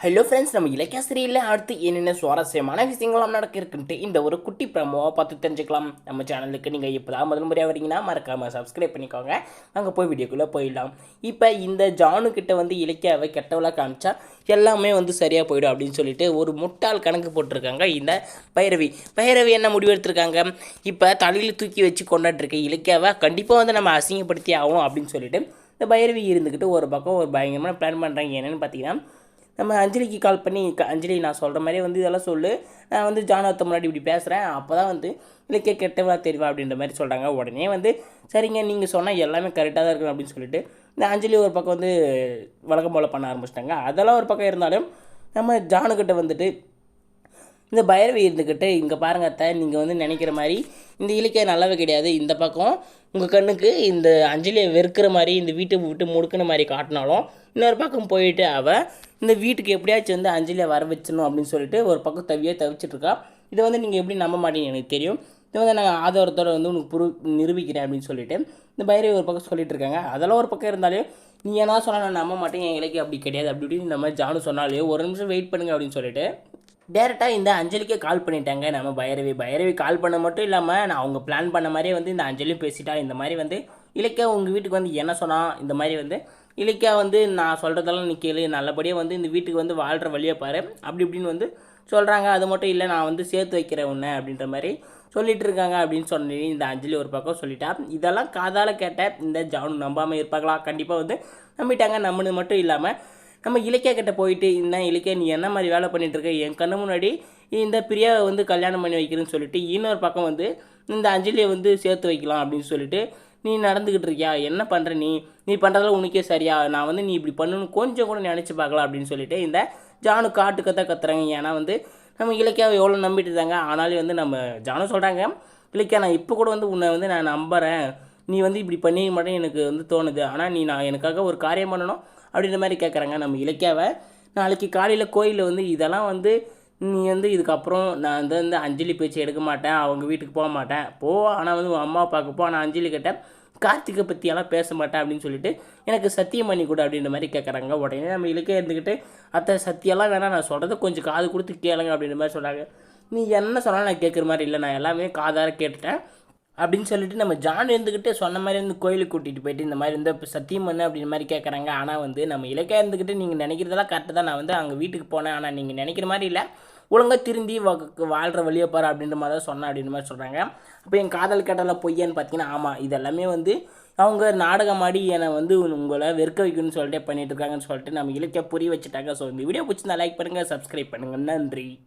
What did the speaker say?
Hello friends நம்ம இலக்கியாசிரியில் அடுத்து என்னென்ன சுவாரஸ்யமான விஷயங்களாம் நடக்க இருக்குன்ட்டு இந்த ஒரு குட்டி ப்ரமோவை பார்த்து தெரிஞ்சுக்கலாம். நம்ம சேனலுக்கு நீங்கள் இப்போ தான் முதல் முறையாக வரீங்கன்னா மறக்காமல் சப்ஸ்கிரைப் பண்ணிக்கோங்க. அங்கே போய் வீடியோக்குள்ளே போயிடலாம். இப்போ இந்த ஜானுக்கிட்ட வந்து இலக்கியாவை கெட்டவளாக காமிச்சா எல்லாமே வந்து சரியாக போயிடும் அப்படின்னு சொல்லிட்டு ஒரு முட்டாள் கணக்கு போட்டிருக்காங்க இந்த பைரவி. பைரவி என்ன முடிவெடுத்திருக்காங்க இப்போ தலையில் தூக்கி வச்சு கொண்டாடிருக்க இலக்கியாவை கண்டிப்பாக வந்து நம்ம அசிங்கப்படுத்தி ஆகும் அப்படின்னு சொல்லிட்டு இந்த பைரவி இருந்துக்கிட்டு ஒரு பக்கம் ஒரு பயங்கரமான பிளான் பண்ணுறாங்க என்னென்னு பார்த்தீங்கன்னா நம்ம அஞ்சலிக்கு கால் பண்ணி "க- அஞ்சலி நான் சொல்கிற மாதிரி வந்து இதெல்லாம் சொல்லு. நான் வந்து ஜானவத்தை முன்னாடி இப்படி பேசுகிறேன் அப்போ தான் வந்து இலக்கிய கெட்டவா தெரிவா அப்படின்ற மாதிரி சொல்கிறாங்க உடனே வந்து சரிங்க நீங்கள் சொன்னால் எல்லாமே கரெக்டாக தான் இருக்கணும் அப்படின்னு சொல்லிட்டு இந்த அஞ்சலி ஒரு பக்கம் வந்து வழக்கம் போல் பண்ண ஆரம்பிச்சிட்டாங்க. அதெல்லாம் ஒரு பக்கம் இருந்தாலும் நம்ம ஜானுக்கிட்ட வந்துட்டு இந்த பைரவி இருந்துக்கிட்டு இங்கே பாருங்க அத்தை நீங்கள் வந்து நினைக்கிற மாதிரி இந்த இலக்கியம் நல்லவே கிடையாது. இந்த பக்கம் உங்கள் கண்ணுக்கு இந்த அஞ்சலியை வெறுக்கிற மாதிரி இந்த வீட்டை விட்டு முடுக்கின மாதிரி காட்டினாலும் இன்னொரு பக்கம் போயிட்டு அவள் இந்த வீட்டுக்கு எப்படியாச்சும் வந்து அஞ்சலியை வர வச்சிடணும் அப்படின்னு சொல்லிட்டு ஒரு பக்கம் தவியாக தவிச்சிட்ருக்கா இதை வந்து நீங்கள் எப்படி நம்ப மாட்டீங்க எனக்கு தெரியும். இதை வந்து நாங்கள் ஆதாரத்தோடு வந்து உனக்கு புரு நிரூபிக்கிறேன் அப்படின்னு சொல்லிட்டு இந்த பைரவி ஒரு பக்கம் சொல்லிட்டு இருக்காங்க. அதெல்லாம் ஒரு பக்கம் இருந்தாலும் நீ என்ன சொன்னால் நான் நம்ப மாட்டேன் என் இலக்கியம் அப்படி கிடையாது அப்படி இப்படின்னு இந்த மாதிரி ஜானு சொன்னாலே ஒரு நிமிஷம் வெயிட் பண்ணுங்க அப்படின்னு சொல்லிட்டு டேரெக்டாக இந்த அஞ்சலிக்கே கால் பண்ணிட்டாங்க. நம்ம பைரவி. பைரவி கால் பண்ண மட்டும் இல்லாமல் நான் அவங்க பிளான் பண்ண மாதிரியே வந்து இந்த அஞ்சலியும் பேசிட்டா இந்த மாதிரி வந்து இலக்கியா உங்கள் வீட்டுக்கு வந்து என்ன சொன்னால் இந்த மாதிரி வந்து இலக்கியா வந்து நான் சொல்கிறதெல்லாம் நீ கேளு. நல்லபடியாக வந்து இந்த வீட்டுக்கு வந்து வாழ்கிற வழியை பாரு. அப்படி இப்படின்னு வந்து சொல்கிறாங்க அது மட்டும் இல்லை நான் வந்து சேர்த்து வைக்கிறேன் உன்னை அப்படின்ற மாதிரி சொல்லிட்டு இருக்காங்க அப்படின்னு சொல்லி இந்த அஞ்சலி ஒரு பக்கம் சொல்லிட்டா. இதெல்லாம் காதால் கேட்ட இந்த ஜானு நம்பாமல் இருப்பாங்களா? கண்டிப்பாக வந்து நம்பிட்டாங்க. நம்மனு மட்டும் இல்லாமல் நம்ம இலக்கியா கிட்ட போயிட்டு இந்த இலக்கியா நீ என்ன மாதிரி வேலை பண்ணிகிட்டு இருக்க என் கண்ணு முன்னாடி இந்த பிரியாவை வந்து கல்யாணம் பண்ணி வைக்கிறேன்னு சொல்லிட்டு இன்னொரு பக்கம் வந்து இந்த அஞ்சலியை வந்து சேர்த்து வைக்கலாம் அப்படின்னு சொல்லிட்டு நீ நடந்துக்கிட்டு இருக்கியா? என்ன பண்ணுற நீ? நீ பண்ணுறதுல உனக்கே சரியா? நான் வந்து நீ இப்படி பண்ணணும்னு கொஞ்சம் கூட நினச்சி பார்க்கலாம் அப்படின்னு சொல்லிட்டு இந்த ஜானு காட்டு கத்த கத்துறாங்க. ஏன்னா வந்து நம்ம இலக்கியாவை எவ்வளோ நம்பிட்டு இருந்தாங்க ஆனாலும் வந்து நம்ம ஜானு சொல்கிறாங்க இலக்கியா நான் இப்போ கூட வந்து உன்னை வந்து நான் நம்புகிறேன் நீ வந்து இப்படி பண்ணி மட்டும் எனக்கு வந்து தோணுது. ஆனால் நீ நான் எனக்காக ஒரு காரியம் பண்ணணும். அப்படின்ற மாதிரி கேட்குறாங்க நம்ம இலக்கியாவை நாளைக்கு காலையில் கோயிலில் வந்து இதெல்லாம் வந்து நீ வந்து இதுக்கப்புறம் நான் வந்து வந்து அஞ்சலி பேச்சு எடுக்க மாட்டேன் அவங்க வீட்டுக்கு போக மாட்டேன். போ ஆனால் வந்து உன் அம்மா பார்க்க போ ஆனால் அஞ்சலி கிட்ட கார்த்திகை பற்றியெல்லாம் பேச மாட்டேன் அப்படின்னு சொல்லிட்டு எனக்கு சத்தியம் பண்ணி கொடு அப்படின்ற மாதிரி கேட்குறாங்க உடனே நம்ம இலக்கிய இருந்துக்கிட்டு அத்தை சத்தியெல்லாம் வேணாம் நான் சொல்கிறத கொஞ்சம் காது கொடுத்து கேளுங்க அப்படின்ற மாதிரி சொல்கிறாங்க நீ என்ன சொன்னாலும் நான் கேட்குற மாதிரி இல்லை நான் எல்லாமே காதார கேட்டுட்டேன். அப்படின்னு சொல்லிட்டு நம்ம ஜான் இருந்துக்கிட்டு சொன்ன மாதிரி வந்து கோயிலுக்கு கூட்டிகிட்டு போயிட்டு இந்த மாதிரி வந்து இப்போ சத்தியம் பண்ணு அப்படின்ற மாதிரி கேட்குறாங்க ஆனால் வந்து நம்ம இலக்கா இருந்துக்கிட்டு நீங்கள் நினைக்கிறதெல்லாம் கரெக்டு தான். நான் வந்து அங்கே வீட்டுக்கு போனேன். ஆனால் நீங்கள் நினைக்கிற மாதிரி இல்லை. ஒழுங்காக திருந்தி வா- வாழ்கிற வழியை பாரு அப்படின்ற மாதிரி தான் சொன்னேன் அப்படின்ற மாதிரி சொல்கிறாங்க அப்போ என் காதல் கேட்டால பொய்யான்னு பார்த்தீங்கன்னா ஆமாம் இதெல்லாமே வந்து அவங்க நாடகமாடி என்னை வந்து உங்களை வெறுக்க வைக்கணும்னு சொல்லிட்டு பண்ணிட்டு இருக்காங்கன்னு சொல்லிட்டு நம்ம இலக்கிய புரிய வச்சுட்டாங்க. ஸோ இந்த வீடியோ பிடிச்சிருந்தா லைக் பண்ணுங்கள் சப்ஸ்கிரைப் பண்ணுங்கள் நன்றி.